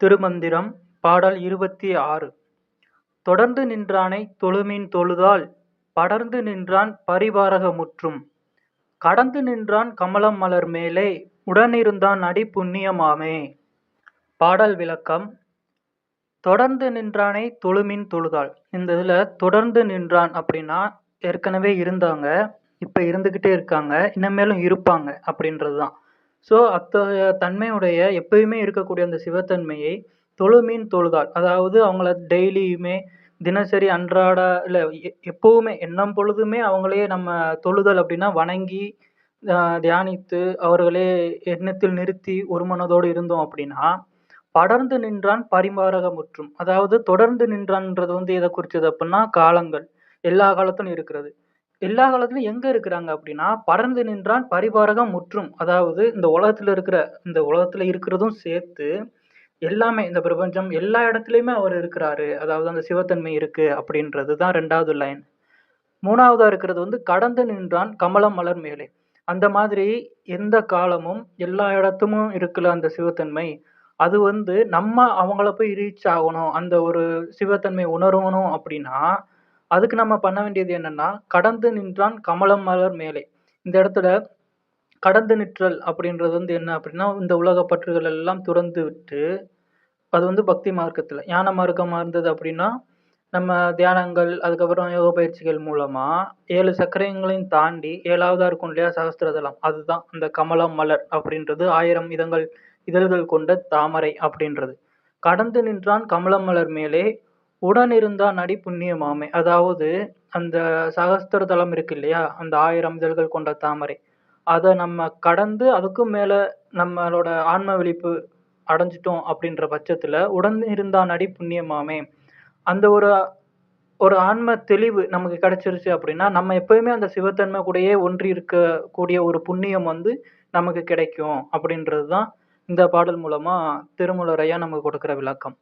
திருமந்திரம் பாடல் இருபத்தி ஆறு. தொடர்ந்து நின்றானை தொழுமின் தொழுதால் படர்ந்து நின்றான் பரிபாரகமுற்றும் கடந்து நின்றான் கமலம் மலர் மேலே உடனிருந்தான் அடி புண்ணியமாமே. பாடல் விளக்கம் தொடர்ந்து நின்றானை தொழுமின் தொழுதால். இந்த இதில் தொடர்ந்து நின்றான் அப்படின்னா ஏற்கனவே இருந்தாங்க இப்போ இருந்துக்கிட்டே இருக்காங்க இனிமேலும் இருப்பாங்க அப்படின்றது தான் ஸோ அத்தகைய தன்மையுடைய எப்பயுமே இருக்கக்கூடிய அந்த சிவத்தன்மையை தொழுமீன் தொழுதால் அதாவது அவங்கள டெய்லியுமே தினசரி அன்றாட இல்லை எப்போவுமே எண்ணம் பொழுதுமே அவங்களே நம்ம தொழுதல் அப்படின்னா வணங்கி தியானித்து அவர்களே எண்ணத்தில் நிறுத்தி ஒரு மனதோடு இருந்தோம் அப்படின்னா படர்ந்து நின்றான் பரிமாரகமுற்றும் அதாவது தொடர்ந்து நின்றான்ன்றது வந்து எதை குறிச்சது அப்படின்னா காலங்கள். எல்லா காலத்திலும் இருக்கிறது. எல்லா காலத்திலும் எங்க இருக்கிறாங்க அப்படின்னா பறந்து நின்றான் பரிபாரகம் முற்றும். அதாவது இந்த உலகத்துல இருக்கிற இந்த உலகத்துல இருக்கிறதும் சேர்த்து எல்லாமே இந்த பிரபஞ்சம் எல்லா இடத்துலையுமே அவர் இருக்கிறாரு. அதாவது அந்த சிவத்தன்மை இருக்கு அப்படின்றது தான் ரெண்டாவது லைன் மூணாவதா இருக்கிறது வந்து கடந்து நின்றான் கமலம் மலர் மேலே. அந்த மாதிரி எந்த காலமும் எல்லா இடத்துமும் இருக்குல்ல அந்த சிவத்தன்மை. அது வந்து நம்ம அவங்கள போய் ரீச் ஆகணும். அந்த ஒரு சிவத்தன்மை உணரணும் அப்படின்னா அதுக்கு நம்ம பண்ண வேண்டியது என்னன்னா கடந்து நின்றான் கமலம் மலர் மேலே. இந்த இடத்துல கடந்து நிற்றல் அப்படின்றது வந்து என்ன அப்படின்னா இந்த உலக பற்றுகள் எல்லாம் துறந்து விட்டு அது வந்து பக்தி மார்க்கத்தில் ஞான மார்க்கமாக இருந்தது அப்படின்னா நம்ம தியானங்கள் அதுக்கப்புறம் யோக பயிற்சிகள் மூலமாக ஏழு சக்கரங்களையும் தாண்டி ஏழாவதாக இருக்கும் இல்லையா சகஸ்திரதலம் அதுதான் இந்த கமலம் மலர் அப்படின்றது ஆயிரம் இதழ்கள் இதழ்கள் கொண்ட தாமரை அப்படின்றது. கடந்து நின்றான் கமலம் மலர் மேலே உடனிருந்தான் நடி புண்ணியமாமே. அதாவது அந்த சகஸ்திர தலம் இருக்கு இல்லையா? அந்த ஆயிரம் இதழ்கள் கொண்ட தாமரை. அதை நம்ம கடந்து அதுக்கும் மேலே நம்மளோட ஆன்ம விழிப்பு அடைஞ்சிட்டோம் அப்படின்ற பட்சத்தில் உடன் இருந்தா நடி புண்ணியமாமே. அந்த ஒரு ஒரு ஆன்ம தெளிவு நமக்கு கிடைச்சிருச்சு அப்படின்னா நம்ம எப்பயுமே அந்த சிவத்தன்மை கூடயே ஒன்றி இருக்கக்கூடிய ஒரு புண்ணியம் வந்து நமக்கு கிடைக்கும் அப்படின்றது தான் இந்த பாடல் மூலமாக திருமூலரையா நமக்கு கொடுக்குற விளக்கம்.